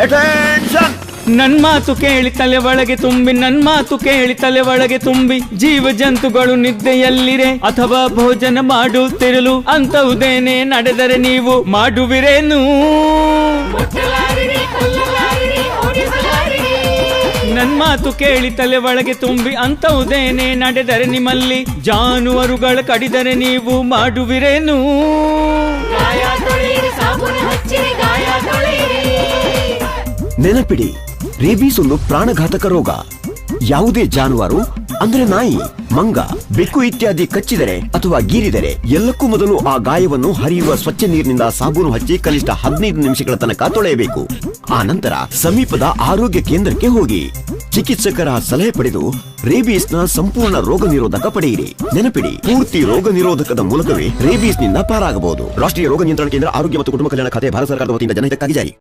Attention ನನ್ ಮಾತು ಕೇಳಿ ತಲೆ ಒಳಗೆ ತುಂಬಿ ನನ್ ಮಾತು ಕೇಳಿ ತಲೆ ಒಳಗೆ ತುಂಬಿ ಜೀವ ಜಂತುಗಳು ನಿದ್ದೆಯಲ್ಲಿರೆ ಅಥವಾ ಭೋಜನ ಮಾಡುತ್ತಿರಲು ಅಂತವುದೇನೆ ನಡೆದರೆ ನೀವು ಮಾಡುವಿರೇನು? ನನ್ ಮಾತು ಕೇಳಿ ತಲೆ ಒಳಗೆ ತುಂಬಿ ಅಂತವುದೇನೆ ನಡೆದರೆ ನಿಮ್ಮಲ್ಲಿ ಜಾನುವಾರುಗಳ ಕಡಿದರೆ ನೀವು ಮಾಡುವಿರೇನು? ನೆನಪಿಡಿ, ರೇಬೀಸ್ ಒಂದು ಪ್ರಾಣಘಾತಕ ರೋಗ. ಯಾವುದೇ ಜಾನುವಾರು, ಅಂದ್ರೆ ನಾಯಿ, ಮಂಗ, ಬೆಕ್ಕು ಇತ್ಯಾದಿ ಕಚ್ಚಿದರೆ ಅಥವಾ ಗೀರಿದರೆ ಎಲ್ಲಕ್ಕೂ ಮೊದಲು ಆ ಗಾಯವನ್ನು ಹರಿಯುವ ಸ್ವಚ್ಛ ನೀರಿನಿಂದ ಸಾಬೂನು ಹಚ್ಚಿ ಕನಿಷ್ಠ ಹದಿನೈದು ನಿಮಿಷಗಳ ತನಕ ತೊಳೆಯಬೇಕು. ಆ ನಂತರ ಸಮೀಪದ ಆರೋಗ್ಯ ಕೇಂದ್ರಕ್ಕೆ ಹೋಗಿ. ಚಿಕಿತ್ಸಕರ ಸಲಹೆ ಪಡೆದು ರೇಬೀಸ್ನ ಸಂಪೂರ್ಣ ರೋಗ ನಿರೋಧಕ ಪಡೆಯಿರಿ. ನೆನಪಿಡಿ, ಪೂರ್ತಿ ರೋಗ ನಿರೋಧಕದ ಮೂಲಕವೇ ರೇಬೀಸ್ನಿಂದ ಪಾರಾಗಬಹುದು. ರಾಷ್ಟ್ರೀಯ ರೋಗ ನಿಯಂತ್ರಣ ಕೇಂದ್ರ, ಆರೋಗ್ಯ ಮತ್ತು ಕುಟುಂಬ ಕಲ್ಯಾಣ ಖಾತೆ, ಭಾರತ ಸರ್ಕಾರದ ವತಿಯಿಂದ ಜನಹಿತಕ್ಕಾಗಿ ಜಾರಿ.